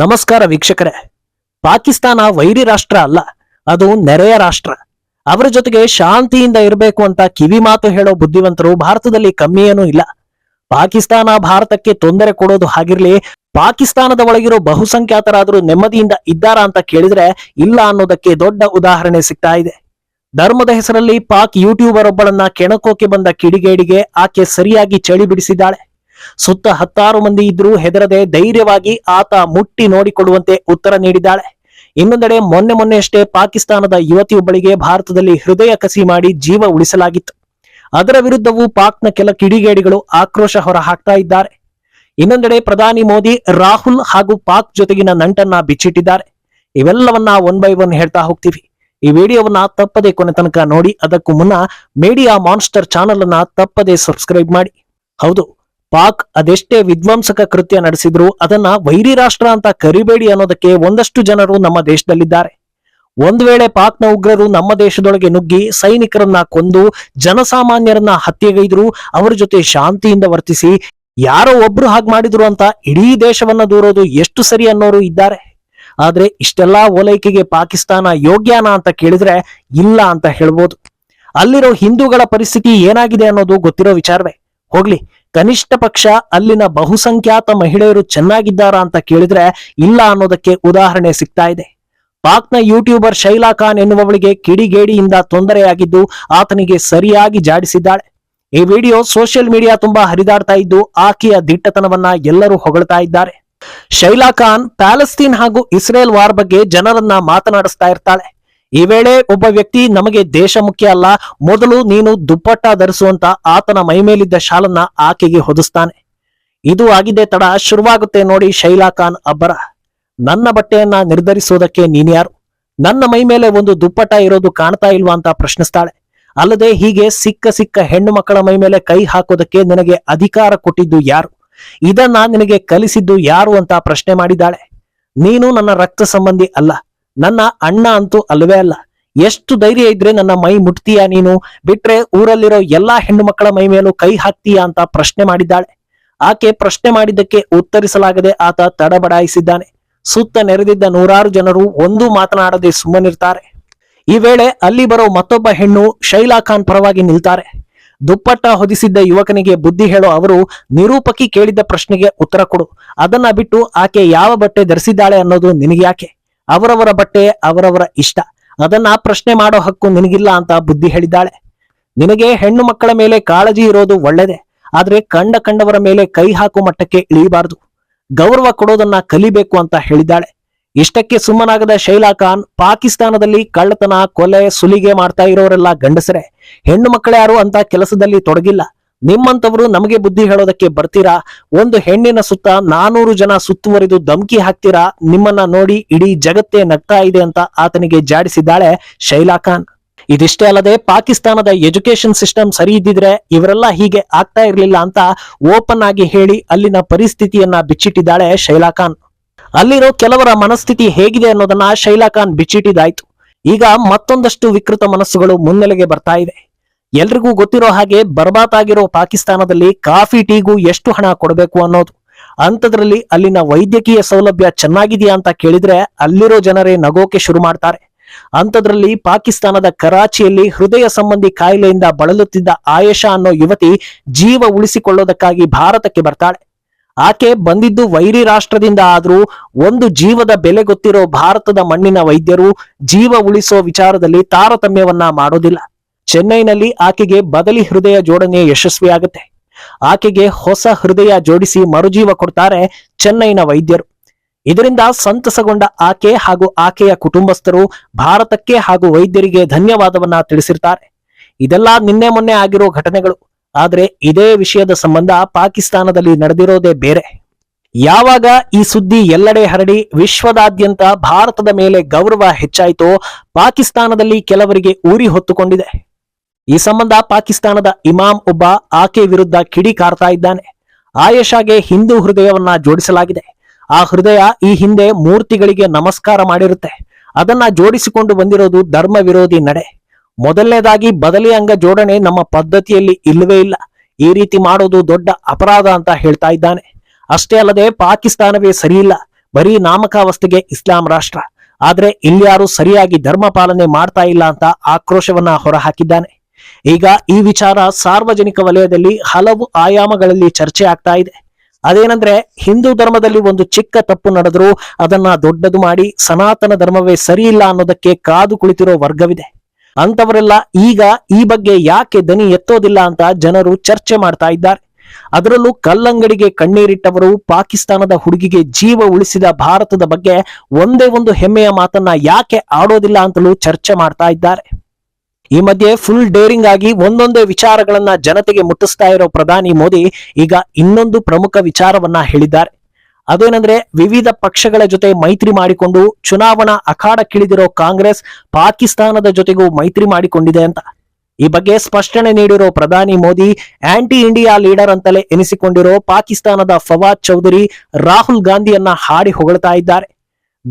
ನಮಸ್ಕಾರ ವೀಕ್ಷಕರೇ. ಪಾಕಿಸ್ತಾನ ವೈರಿ ರಾಷ್ಟ್ರ ಅಲ್ಲ, ಅದು ನೆರೆಯ ರಾಷ್ಟ್ರ. ಅವರ ಜೊತೆಗೆ ಶಾಂತಿಯಿಂದ ಇರಬೇಕು ಅಂತ ಕಿವಿ ಮಾತು ಹೇಳೋ ಬುದ್ಧಿವಂತರು ಭಾರತದಲ್ಲಿ ಕಮ್ಮಿ ಇಲ್ಲ. ಪಾಕಿಸ್ತಾನ ಭಾರತಕ್ಕೆ ತೊಂದರೆ ಕೊಡೋದು ಹಾಗಿರ್ಲಿ, ಪಾಕಿಸ್ತಾನದ ಒಳಗಿರೋ ಬಹುಸಂಖ್ಯಾತರಾದರೂ ನೆಮ್ಮದಿಯಿಂದ ಇದ್ದಾರಾ ಅಂತ ಕೇಳಿದ್ರೆ ಇಲ್ಲ ಅನ್ನೋದಕ್ಕೆ ದೊಡ್ಡ ಉದಾಹರಣೆ ಸಿಗ್ತಾ ಇದೆ. ಧರ್ಮದ ಹೆಸರಲ್ಲಿ ಪಾಕ್ ಯೂಟ್ಯೂಬರ್ ಒಬ್ಬಳನ್ನ ಕೆಣಕೋಕೆ ಬಂದ ಕಿಡಿಗೇಡಿಗೆ ಆಕೆ ಸರಿಯಾಗಿ ಚಳಿ ಬಿಡಿಸಿದ್ದಾಳೆ. ಸುತ್ತ ಹತ್ತಾರು ಮಂದಿ ಇದ್ರೂ ಹೆದರದೆ ಧೈರ್ಯವಾಗಿ ಆತ ಮುಟ್ಟಿ ನೋಡಿಕೊಳ್ಳುವಂತೆ ಉತ್ತರ ನೀಡಿದ್ದಾಳೆ. ಇನ್ನೊಂದೆಡೆ ಮೊನ್ನೆ ಮೊನ್ನೆಯಷ್ಟೇ ಪಾಕಿಸ್ತಾನದ ಯುವತಿಯೊಬ್ಬಳಿಗೆ ಭಾರತದಲ್ಲಿ ಹೃದಯ ಕಸಿ ಮಾಡಿ ಜೀವ ಉಳಿಸಲಾಗಿತ್ತು. ಅದರ ವಿರುದ್ಧವೂ ಪಾಕ್ನ ಕೆಲ ಕಿಡಿಗೇಡಿಗಳು ಆಕ್ರೋಶ ಹೊರ ಹಾಕ್ತಾ ಇದ್ದಾರೆ. ಇನ್ನೊಂದೆಡೆ ಪ್ರಧಾನಿ ಮೋದಿ, ರಾಹುಲ್ ಹಾಗೂ ಪಾಕ್ ಜೊತೆಗಿನ ನಂಟನ್ನ ಬಿಚ್ಚಿಟ್ಟಿದ್ದಾರೆ. ಇವೆಲ್ಲವನ್ನ ಒನ್ ಬೈ ಒನ್ ಹೇಳ್ತಾ ಹೋಗ್ತೀವಿ. ಈ ವಿಡಿಯೋವನ್ನ ತಪ್ಪದೆ ಕೊನೆ ತನಕ ನೋಡಿ, ಅದಕ್ಕೂ ಮುನ್ನ ಮೀಡಿಯಾ ಮಾನ್ಸ್ಟರ್ ಚಾನೆಲ್ ಅನ್ನ ತಪ್ಪದೆ ಸಬ್ಸ್ಕ್ರೈಬ್ ಮಾಡಿ. ಹೌದು ಪಾಕ್ ಅದೆಷ್ಟೇ ವಿಧ್ವಂಸಕ ಕೃತ್ಯ ನಡೆಸಿದ್ರು ಅದನ್ನ ವೈರಿ ರಾಷ್ಟ್ರ ಅಂತ ಕರಿಬೇಡಿ ಅನ್ನೋದಕ್ಕೆ ಒಂದಷ್ಟು ಜನರು ನಮ್ಮ ದೇಶದಲ್ಲಿದ್ದಾರೆ. ಒಂದು ವೇಳೆ ಪಾಕ್ನ ಉಗ್ರರು ನಮ್ಮ ದೇಶದೊಳಗೆ ನುಗ್ಗಿ ಸೈನಿಕರನ್ನ ಕೊಂದು ಜನಸಾಮಾನ್ಯರನ್ನ ಹತ್ಯೆಗೈದ್ರು ಅವರ ಜೊತೆ ಶಾಂತಿಯಿಂದ ವರ್ತಿಸಿ ಯಾರೋ ಒಬ್ರು ಹಾಗೆ ಮಾಡಿದ್ರು ಅಂತ ಇಡೀ ದೇಶವನ್ನ ದೂರೋದು ಎಷ್ಟು ಸರಿ ಅನ್ನೋರು ಇದ್ದಾರೆ. ಆದ್ರೆ ಇಷ್ಟೆಲ್ಲಾ ಓಲೈಕೆಗೆ ಪಾಕಿಸ್ತಾನ ಯೋಗ್ಯನಾ ಅಂತ ಕೇಳಿದ್ರೆ ಇಲ್ಲ ಅಂತ ಹೇಳ್ಬೋದು. ಅಲ್ಲಿರೋ ಹಿಂದೂಗಳ ಪರಿಸ್ಥಿತಿ ಏನಾಗಿದೆ ಅನ್ನೋದು ಗೊತ್ತಿರೋ ವಿಚಾರವೇ. ಹೋಗ್ಲಿ ಕನಿಷ್ಠ ಪಕ್ಷ ಅಲ್ಲಿನ ಬಹುಸಂಖ್ಯಾತ ಮಹಿಳೆಯರು ಚೆನ್ನಾಗಿದ್ದಾರಾ ಅಂತ ಕೇಳಿದ್ರೆ ಇಲ್ಲ ಅನ್ನೋದಕ್ಕೆ ಉದಾಹರಣೆ ಸಿಗ್ತಾ ಇದೆ. ಪಾಕ್ನ ಯೂಟ್ಯೂಬರ್ ಶೈಲಾ ಖಾನ್ ಎನ್ನುವವಳಿಗೆ ಕಿಡಿಗೇಡಿಯಿಂದ ತೊಂದರೆಯಾಗಿದ್ದು ಆತನಿಗೆ ಸರಿಯಾಗಿ ಜಾಡಿಸಿದ್ದಾಳೆ. ಈ ವಿಡಿಯೋ ಸೋಷಿಯಲ್ ಮೀಡಿಯಾ ತುಂಬಾ ಹರಿದಾಡ್ತಾ ಇದ್ದು ಆಕೆಯ ದಿಟ್ಟತನವನ್ನ ಎಲ್ಲರೂ ಹೊಗಳ್ತಾ ಇದ್ದಾರೆ. ಶೈಲಾ ಖಾನ್ ಪ್ಯಾಲೆಸ್ತೀನ್ ಹಾಗೂ ಇಸ್ರೇಲ್ ವಾರ್ ಬಗ್ಗೆ ಜನರನ್ನ ಮಾತನಾಡಿಸ್ತಾ ಇರ್ತಾಳೆ. ಈ ವೇಳೆ ಒಬ್ಬ ವ್ಯಕ್ತಿ ನಮಗೆ ದೇಶ ಮುಖ್ಯ ಅಲ್ಲ, ಮೊದಲು ನೀನು ದುಪ್ಪಟ್ಟ ಧರಿಸುವಂತ ಆತನ ಮೈಮೇಲಿದ್ದ ಶಾಲನ್ನ ಆಕೆಗೆ ಹೊದಿಸ್ತಾನೆ. ಇದು ಆಗಿದೆ ತಡ ಶುರುವಾಗುತ್ತೆ ನೋಡಿ ಶೈಲಾ ಖಾನ್ ಅಬ್ಬರ. ನನ್ನ ಬಟ್ಟೆಯನ್ನ ನಿರ್ಧರಿಸೋದಕ್ಕೆ ನೀನ್ಯಾರು ನನ್ನ ಮೈ ಮೇಲೆ ಒಂದು ದುಪ್ಪಟ್ಟ ಇರೋದು ಕಾಣ್ತಾ ಇಲ್ವಾ ಅಂತ ಪ್ರಶ್ನಿಸ್ತಾಳೆ. ಅಲ್ಲದೆ ಹೀಗೆ ಸಿಕ್ಕ ಸಿಕ್ಕ ಹೆಣ್ಣು ಮಕ್ಕಳ ಮೈ ಮೇಲೆ ಕೈ ಹಾಕೋದಕ್ಕೆ ನಿನಗೆ ಅಧಿಕಾರ ಕೊಟ್ಟಿದ್ದು ಯಾರು? ಇದನ್ನ ನಿನಗೆ ಕಲಿಸಿದ್ದು ಯಾರು ಅಂತ ಪ್ರಶ್ನೆ ಮಾಡಿದ್ದಾಳೆ. ನೀನು ನನ್ನ ರಕ್ತ ಸಂಬಂಧಿ ಅಲ್ಲ. ನನ್ನ ಅಣ್ಣ ಅಂತೂ ಅಲ್ವೇ ಅಲ್ಲ. ಎಷ್ಟು ಧೈರ್ಯ ಇದ್ರೆ ನನ್ನ ಮೈ ಮುಟ್ತೀಯಾ ನೀನು? ಬಿಟ್ರೆ ಊರಲ್ಲಿರೋ ಎಲ್ಲಾ ಹೆಣ್ಣು ಮಕ್ಕಳ ಮೈ ಮೇಲೂ ಕೈ ಹಾಕ್ತೀಯಾ ಅಂತ ಪ್ರಶ್ನೆ ಮಾಡಿದ್ದಾಳೆ. ಆಕೆ ಪ್ರಶ್ನೆ ಮಾಡಿದ್ದಕ್ಕೆ ಉತ್ತರಿಸಲಾಗದೆ ಆತ ತಡಬಡಾಯಿಸಿದ್ದಾನೆ. ಸುತ್ತ ನೆರೆದಿದ್ದ ನೂರಾರು ಜನರು ಒಂದೂ ಮಾತನಾಡದೆ ಸುಮ್ಮನಿರ್ತಾರೆ. ಈ ವೇಳೆ ಅಲ್ಲಿ ಬರೋ ಮತ್ತೊಬ್ಬ ಹೆಣ್ಣು ಶೈಲಾ ಖಾನ್ ಪರವಾಗಿ ನಿಲ್ತಾರೆ. ದುಪ್ಪಟ್ಟ ಹೊದಿಸಿದ್ದ ಯುವಕನಿಗೆ ಬುದ್ಧಿ ಹೇಳೋ ಅವರು ನಿರೂಪಕಿ ಕೇಳಿದ್ದ ಪ್ರಶ್ನೆಗೆ ಉತ್ತರ ಕೊಡು. ಅದನ್ನ ಬಿಟ್ಟು ಆಕೆ ಯಾವ ಬಟ್ಟೆ ಧರಿಸಿದ್ದಾಳೆ ಅನ್ನೋದು ನಿನಗೆ ಯಾಕೆ ಅವರವರ ಬಟ್ಟೆ, ಅವರವರ ಇಷ್ಟ. ಅದನ್ನ ಪ್ರಶ್ನೆ ಮಾಡೋ ಹಕ್ಕು ನಿನಗಿಲ್ಲ ಅಂತ ಬುದ್ಧಿ ಹೇಳಿದ್ದಾಳೆ. ನಿನಗೆ ಹೆಣ್ಣು ಮಕ್ಕಳ ಮೇಲೆ ಕಾಳಜಿ ಇರೋದು ಒಳ್ಳೆದೆ. ಆದ್ರೆ ಕಂಡ ಕಂಡವರ ಮೇಲೆ ಕೈ ಹಾಕು ಮಟ್ಟಕ್ಕೆ ಇಳಿಬಾರದು. ಗೌರವ ಕೊಡೋದನ್ನ ಕಲಿಬೇಕು ಅಂತ ಹೇಳಿದ್ದಾಳೆ. ಇಷ್ಟಕ್ಕೆ ಸುಮ್ಮನಾಗದ ಶೈಲಾ ಖಾನ್ ಪಾಕಿಸ್ತಾನದಲ್ಲಿ ಕಳ್ಳತನ, ಕೊಲೆ, ಸುಲಿಗೆ ಮಾಡ್ತಾ ಇರೋರೆಲ್ಲ ಗಂಡಸರೆ. ಹೆಣ್ಣು ಮಕ್ಕಳ್ಯಾರು ಅಂತ ಕೆಲಸದಲ್ಲಿ ತೊಡಗಿಲ್ಲ. ನಿಮ್ಮಂತವರು ನಮಗೆ ಬುದ್ಧಿ ಹೇಳೋದಕ್ಕೆ ಬರ್ತೀರಾ? ಒಂದು ಹೆಣ್ಣಿನ ಸುತ್ತ ನಾನೂರು ಜನ ಸುತ್ತುವರಿದು ಧಮ್ಕಿ ಹಾಕ್ತೀರಾ? ನಿಮ್ಮನ್ನ ನೋಡಿ ಇಡೀ ಜಗತ್ತೇ ನಗ್ತಾ ಇದೆ ಅಂತ ಆತನಿಗೆ ಜಾಡಿಸಿದ್ದಾಳೆ ಶೈಲಾ ಖಾನ್. ಇದಿಷ್ಟೇ ಅಲ್ಲದೆ ಪಾಕಿಸ್ತಾನದ ಎಜುಕೇಶನ್ ಸಿಸ್ಟಮ್ ಸರಿ ಇದ್ದಿದ್ರೆ ಇವರೆಲ್ಲ ಹೀಗೆ ಆಗ್ತಾ ಇರಲಿಲ್ಲ ಅಂತ ಓಪನ್ ಆಗಿ ಹೇಳಿ ಅಲ್ಲಿನ ಪರಿಸ್ಥಿತಿಯನ್ನ ಬಿಚ್ಚಿಟ್ಟಿದ್ದಾಳೆ ಶೈಲಾ ಖಾನ್. ಅಲ್ಲಿರೋ ಕೆಲವರ ಮನಸ್ಥಿತಿ ಹೇಗಿದೆ ಅನ್ನೋದನ್ನ ಶೈಲಾ ಖಾನ್ ಬಿಚ್ಚಿಟ್ಟಿದ್ದಾಯ್ತು. ಈಗ ಮತ್ತೊಂದಷ್ಟು ವಿಕೃತ ಮನಸ್ಸುಗಳು ಮುನ್ನೆಲೆಗೆ ಬರ್ತಾ ಇವೆ ಎಲ್ರಿಗೂ ಗೊತ್ತಿರೋ ಹಾಗೆ ಬರ್ಬಾತ್ ಆಗಿರೋ ಪಾಕಿಸ್ತಾನದಲ್ಲಿ ಕಾಫಿ ಟೀಗೂ ಎಷ್ಟು ಹಣ ಕೊಡಬೇಕು ಅನ್ನೋದು. ಅಂಥದ್ರಲ್ಲಿ ಅಲ್ಲಿನ ವೈದ್ಯಕೀಯ ಸೌಲಭ್ಯ ಚೆನ್ನಾಗಿದೆಯಾ ಅಂತ ಕೇಳಿದ್ರೆ ಅಲ್ಲಿರೋ ಜನರೇ ನಗೋಕೆ ಶುರು ಮಾಡ್ತಾರೆ. ಅಂಥದ್ರಲ್ಲಿ ಪಾಕಿಸ್ತಾನದ ಕರಾಚಿಯಲ್ಲಿ ಹೃದಯ ಸಂಬಂಧಿ ಕಾಯಿಲೆಯಿಂದ ಬಳಲುತ್ತಿದ್ದ ಆಯೇಷಾ ಅನ್ನೋ ಯುವತಿ ಜೀವ ಉಳಿಸಿಕೊಳ್ಳೋದಕ್ಕಾಗಿ ಭಾರತಕ್ಕೆ ಬರ್ತಾಳೆ. ಆಕೆ ಬಂದಿದ್ದು ವೈರಿ ರಾಷ್ಟ್ರದಿಂದ ಆದ್ರೂ ಒಂದು ಜೀವದ ಬೆಲೆ ಗೊತ್ತಿರೋ ಭಾರತದ ಮಣ್ಣಿನ ವೈದ್ಯರು ಜೀವ ಉಳಿಸೋ ವಿಚಾರದಲ್ಲಿ ತಾರತಮ್ಯವನ್ನ ಮಾಡೋದಿಲ್ಲ. ಚೆನ್ನೈನಲ್ಲಿ ಆಕೆಗೆ ಬದಲಿ ಹೃದಯ ಜೋಡಣೆ ಯಶಸ್ವಿಯಾಗುತ್ತೆ. ಆಕೆಗೆ ಹೊಸ ಹೃದಯ ಜೋಡಿಸಿ ಮರುಜೀವ ಕೊಡ್ತಾರೆ ಚೆನ್ನೈನ ವೈದ್ಯರು. ಇದರಿಂದ ಸಂತಸಗೊಂಡ ಆಕೆ ಹಾಗೂ ಆಕೆಯ ಕುಟುಂಬಸ್ಥರು ಭಾರತಕ್ಕೆ ಹಾಗೂ ವೈದ್ಯರಿಗೆ ಧನ್ಯವಾದವನ್ನ ತಿಳಿಸಿರ್ತಾರೆ. ಇದೆಲ್ಲ ನಿನ್ನೆ ಮೊನ್ನೆ ಆಗಿರೋ ಘಟನೆಗಳು. ಆದ್ರೆ ಇದೇ ವಿಷಯದ ಸಂಬಂಧ ಪಾಕಿಸ್ತಾನದಲ್ಲಿ ನಡೆದಿರೋದೇ ಬೇರೆ. ಯಾವಾಗ ಈ ಸುದ್ದಿ ಎಲ್ಲೆಡೆ ಹರಡಿ ವಿಶ್ವದಾದ್ಯಂತ ಭಾರತದ ಮೇಲೆ ಗೌರವ ಹೆಚ್ಚಾಯಿತೋ ಪಾಕಿಸ್ತಾನದಲ್ಲಿ ಕೆಲವರಿಗೆ ಊರಿ ಹೊತ್ತುಕೊಂಡಿದೆ. ಈ ಸಂಬಂಧ ಪಾಕಿಸ್ತಾನದ ಇಮಾಮ್ ಒಬ್ಬ ಆಕೆ ವಿರುದ್ಧ ಕಿಡಿ ಕಾರ್ತಾ ಇದ್ದಾನೆ. ಆಯಶಾಗೆ ಹಿಂದೂ ಹೃದಯವನ್ನ ಜೋಡಿಸಲಾಗಿದೆ. ಆ ಹೃದಯ ಈ ಹಿಂದೆ ಮೂರ್ತಿಗಳಿಗೆ ನಮಸ್ಕಾರ ಮಾಡಿರುತ್ತೆ. ಅದನ್ನ ಜೋಡಿಸಿಕೊಂಡು ಬಂದಿರೋದು ಧರ್ಮ ವಿರೋಧಿ ನಡೆ. ಮೊದಲನೇದಾಗಿ ಬದಲಿ ಅಂಗ ಜೋಡಣೆ ನಮ್ಮ ಪದ್ಧತಿಯಲ್ಲಿ ಇಲ್ಲವೇ ಇಲ್ಲ. ಈ ರೀತಿ ಮಾಡೋದು ದೊಡ್ಡ ಅಪರಾಧ ಅಂತ ಹೇಳ್ತಾ ಇದ್ದಾನೆ. ಅಷ್ಟೇ ಅಲ್ಲದೆ ಪಾಕಿಸ್ತಾನವೇ ಸರಿಯಿಲ್ಲ ಬರೀ ನಾಮಕಾವಸ್ಥೆಗೆ ಇಸ್ಲಾಂ ರಾಷ್ಟ್ರ. ಆದ್ರೆ ಇಲ್ಯಾರು ಸರಿಯಾಗಿ ಧರ್ಮ ಪಾಲನೆ ಮಾಡ್ತಾ ಇಲ್ಲ ಅಂತ ಆಕ್ರೋಶವನ್ನ ಹೊರಹಾಕಿದ್ದಾನೆ. ಈಗ ಈ ವಿಚಾರ ಸಾರ್ವಜನಿಕ ವಲಯದಲ್ಲಿ ಹಲವು ಆಯಾಮಗಳಲ್ಲಿ ಚರ್ಚೆ ಆಗ್ತಾ ಇದೆ. ಅದೇನಂದ್ರೆ ಹಿಂದೂ ಧರ್ಮದಲ್ಲಿ ಒಂದು ಚಿಕ್ಕ ತಪ್ಪು ನಡೆದರೂ ಅದನ್ನ ದೊಡ್ಡದು ಮಾಡಿ ಸನಾತನ ಧರ್ಮವೇ ಸರಿಯಿಲ್ಲ ಅನ್ನೋದಕ್ಕೆ ಕಾದು ಕುಳಿತಿರೋ ವರ್ಗವಿದೆ. ಅಂತವರೆಲ್ಲ ಈಗ ಈ ಬಗ್ಗೆ ಯಾಕೆ ದನಿ ಎತ್ತೋದಿಲ್ಲ ಅಂತ ಜನರು ಚರ್ಚೆ ಮಾಡ್ತಾ ಇದ್ದಾರೆ. ಅದರಲ್ಲೂ ಕಲ್ಲಂಗಡಿಗೆ ಕಣ್ಣೀರಿಟ್ಟವರು ಪಾಕಿಸ್ತಾನದ ಹುಡುಗಿಗೆ ಜೀವ ಉಳಿಸಿದ ಭಾರತದ ಬಗ್ಗೆ ಒಂದೇ ಒಂದು ಹೆಮ್ಮೆಯ ಮಾತನ್ನ ಯಾಕೆ ಆಡೋದಿಲ್ಲ ಅಂತಲೂ ಚರ್ಚೆ ಮಾಡ್ತಾ ಇದ್ದಾರೆ. ಈ ಮಧ್ಯೆ ಫುಲ್ ಡೇರಿಂಗ್ ಆಗಿ ಒಂದೊಂದೇ ವಿಚಾರಗಳನ್ನ ಜನತೆಗೆ ಮುಟ್ಟಿಸ್ತಾ ಇರೋ ಪ್ರಧಾನಿ ಮೋದಿ ಈಗ ಇನ್ನೊಂದು ಪ್ರಮುಖ ವಿಚಾರವನ್ನ ಹೇಳಿದ್ದಾರೆ. ಅದೇನಂದ್ರೆ ವಿವಿಧ ಪಕ್ಷಗಳ ಜೊತೆ ಮೈತ್ರಿ ಮಾಡಿಕೊಂಡು ಚುನಾವಣಾ ಅಖಾಡಕ್ಕಿಳಿದಿರೋ ಕಾಂಗ್ರೆಸ್ ಪಾಕಿಸ್ತಾನದ ಜೊತೆಗೂ ಮೈತ್ರಿ ಮಾಡಿಕೊಂಡಿದೆ ಅಂತ. ಈ ಬಗ್ಗೆ ಸ್ಪಷ್ಟನೆ ನೀಡಿರೋ ಪ್ರಧಾನಿ ಮೋದಿ ಆಂಟಿ ಇಂಡಿಯಾ ಲೀಡರ್ ಅಂತಲೇ ಎನಿಸಿಕೊಂಡಿರೋ ಪಾಕಿಸ್ತಾನದ ಫವಾದ್ ಚೌಧರಿ ರಾಹುಲ್ ಗಾಂಧಿಯನ್ನ ಹಾಡಿ ಹೊಗಳ್ತಾ ಇದ್ದಾರೆ.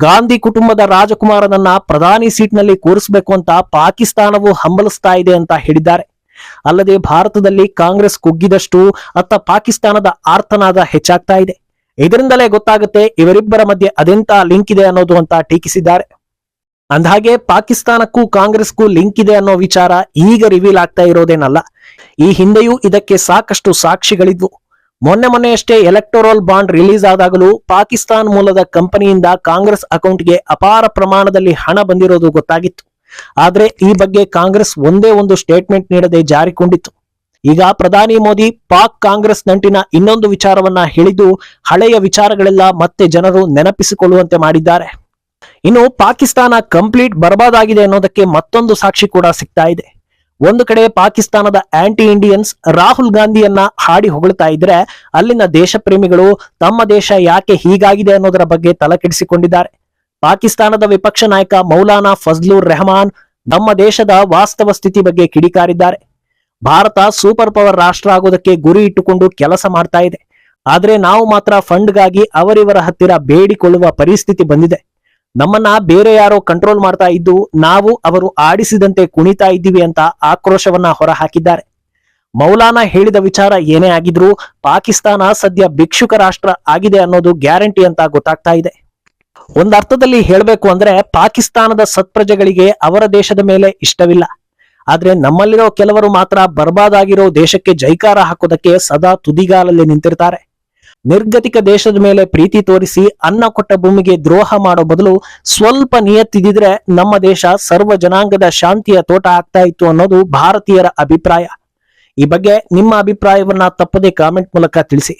ಗಾಂಧಿ ಕುಟುಂಬದ ರಾಜಕುಮಾರನನ್ನ ಪ್ರಧಾನಿ ಸೀಟ್ನಲ್ಲಿ ಕೂರಿಸಬೇಕು ಅಂತ ಪಾಕಿಸ್ತಾನವು ಹಂಬಲಿಸ್ತಾ ಇದೆ ಅಂತ ಹೇಳಿದ್ದಾರೆ. ಅಲ್ಲದೆ ಭಾರತದಲ್ಲಿ ಕಾಂಗ್ರೆಸ್ ಕುಗ್ಗಿದಷ್ಟು ಅತ್ತ ಪಾಕಿಸ್ತಾನದ ಆರ್ತನಾದ ಹೆಚ್ಚಾಗ್ತಾ ಇದೆ. ಇದರಿಂದಲೇ ಗೊತ್ತಾಗುತ್ತೆ ಇವರಿಬ್ಬರ ಮಧ್ಯೆ ಅದೆಂತ ಲಿಂಕ್ ಇದೆ ಅನ್ನೋದು ಅಂತ ಟೀಕಿಸಿದ್ದಾರೆ. ಅಂದಹಾಗೆ ಪಾಕಿಸ್ತಾನಕ್ಕೂ ಕಾಂಗ್ರೆಸ್ಗೂ ಲಿಂಕ್ ಇದೆ ಅನ್ನೋ ವಿಚಾರ ಈಗ ರಿವೀಲ್ ಆಗ್ತಾ ಇರೋದೇನಲ್ಲ. ಈ ಹಿಂದೆಯೂ ಇದಕ್ಕೆ ಸಾಕಷ್ಟು ಸಾಕ್ಷಿಗಳಿದ್ವು. ಮೊನ್ನೆ ಮೊನ್ನೆಯಷ್ಟೇ ಎಲೆಕ್ಟೋರಲ್ ಬಾಂಡ್ ರಿಲೀಸ್ ಆದಾಗಲೂ ಪಾಕಿಸ್ತಾನ್ ಮೂಲದ ಕಂಪನಿಯಿಂದ ಕಾಂಗ್ರೆಸ್ ಅಕೌಂಟ್ಗೆ ಅಪಾರ ಪ್ರಮಾಣದಲ್ಲಿ ಹಣ ಬಂದಿರೋದು ಗೊತ್ತಾಗಿತ್ತು. ಆದರೆ ಈ ಬಗ್ಗೆ ಕಾಂಗ್ರೆಸ್ ಒಂದೇ ಒಂದು ಸ್ಟೇಟ್ಮೆಂಟ್ ನೀಡದೆ ಜಾರಿಕೊಂಡಿತ್ತು. ಈಗ ಪ್ರಧಾನಿ ಮೋದಿ ಪಾಕ್ ಕಾಂಗ್ರೆಸ್ ನಂಟಿನ ಇನ್ನೊಂದು ವಿಚಾರವನ್ನ ಹೇಳಿದ್ದು ಹಳೆಯ ವಿಚಾರಗಳೆಲ್ಲ ಮತ್ತೆ ಜನರು ನೆನಪಿಸಿಕೊಳ್ಳುವಂತೆ ಮಾಡಿದ್ದಾರೆ. ಇನ್ನು ಪಾಕಿಸ್ತಾನ ಕಂಪ್ಲೀಟ್ ಬರ್ಬಾದಾಗಿದೆ ಅನ್ನೋದಕ್ಕೆ ಮತ್ತೊಂದು ಸಾಕ್ಷಿ ಕೂಡ ಸಿಗ್ತಾ ಇದೆ. ಒಂದು ಕಡೆ ಪಾಕಿಸ್ತಾನದ ಆಂಟಿ ಇಂಡಿಯನ್ಸ್ ರಾಹುಲ್ ಗಾಂಧಿಯನ್ನ ಹಾಡಿ ಹೊಗಳ್ತಾ ಇದ್ರೆ ಅಲ್ಲಿನ ದೇಶ ಪ್ರೇಮಿಗಳು ತಮ್ಮ ದೇಶ ಯಾಕೆ ಹೀಗಾಗಿದೆ ಅನ್ನೋದರ ಬಗ್ಗೆ ತಲೆಕೆಡಿಸಿಕೊಂಡಿದ್ದಾರೆ. ಪಾಕಿಸ್ತಾನದ ವಿಪಕ್ಷ ನಾಯಕ ಮೌಲಾನಾ ಫಜ್ಲೂರ್ ರೆಹಮಾನ್ ನಮ್ಮ ದೇಶದ ವಾಸ್ತವ ಸ್ಥಿತಿ ಬಗ್ಗೆ ಕಿಡಿಕಾರಿದ್ದಾರೆ. ಭಾರತ ಸೂಪರ್ ಪವರ್ ರಾಷ್ಟ್ರ ಆಗೋದಕ್ಕೆ ಗುರಿ ಇಟ್ಟುಕೊಂಡು ಕೆಲಸ ಮಾಡ್ತಾ ಇದೆ. ಆದ್ರೆ ನಾವು ಮಾತ್ರ ಫಂಡ್ಗಾಗಿ ಅವರಿವರ ಹತ್ತಿರ ಬೇಡಿಕೊಳ್ಳುವ ಪರಿಸ್ಥಿತಿ ಬಂದಿದೆ. ನಮ್ಮನ್ನ ಬೇರೆ ಯಾರೋ ಕಂಟ್ರೋಲ್ ಮಾಡ್ತಾ ಇದ್ದು ನಾವು ಅವರು ಆಡಿಸಿದಂತೆ ಕುಣಿತಾ ಇದ್ದೀವಿ ಅಂತ ಆಕ್ರೋಶವನ್ನ ಹೊರಹಾಕಿದ್ದಾರೆ. ಮೌಲಾನಾ ಹೇಳಿದ ವಿಚಾರ ಏನೇ ಆಗಿದ್ರೂ ಪಾಕಿಸ್ತಾನ ಸದ್ಯ ಭಿಕ್ಷುಕ ರಾಷ್ಟ್ರ ಆಗಿದೆ ಅನ್ನೋದು ಗ್ಯಾರಂಟಿ ಅಂತ ಗೊತ್ತಾಗ್ತಾ ಇದೆ. ಒಂದರ್ಥದಲ್ಲಿ ಹೇಳಬೇಕು ಅಂದ್ರೆ ಪಾಕಿಸ್ತಾನದ ಸತ್ಪ್ರಜೆಗಳಿಗೆ ಅವರ ದೇಶದ ಮೇಲೆ ಇಷ್ಟವಿಲ್ಲ. ಆದ್ರೆ ನಮ್ಮಲ್ಲಿರೋ ಕೆಲವರು ಮಾತ್ರ ಬರ್ಬಾದಾಗಿರೋ ದೇಶಕ್ಕೆ ಜೈಕಾರ ಹಾಕೋದಕ್ಕೆ ಸದಾ ತುದಿಗಾಲಲ್ಲಿ ನಿಂತಿರ್ತಾರೆ. ನಿರ್ಗತಿಕ ದೇಶದ ಮೇಲೆ ಪ್ರೀತಿ ತೋರಿಸಿ ಅನ್ನ ಕೊಟ್ಟ ಭೂಮಿಗೆ ದ್ರೋಹ ಮಾಡೋ ಬದಲು ಸ್ವಲ್ಪ ನಿಯತ್ತಿದ್ರೆ ನಮ್ಮ ದೇಶ ಸರ್ವ ಜನಾಂಗದ ಶಾಂತಿಯ ತೋಟ ಆಗ್ತಾ ಇತ್ತು ಅನ್ನೋದು ಭಾರತೀಯರ ಅಭಿಪ್ರಾಯ. ಈ ಬಗ್ಗೆ ನಿಮ್ಮ ಅಭಿಪ್ರಾಯವನ್ನ ತಪ್ಪದೆ ಕಾಮೆಂಟ್ ಮೂಲಕ ತಿಳಿಸಿ.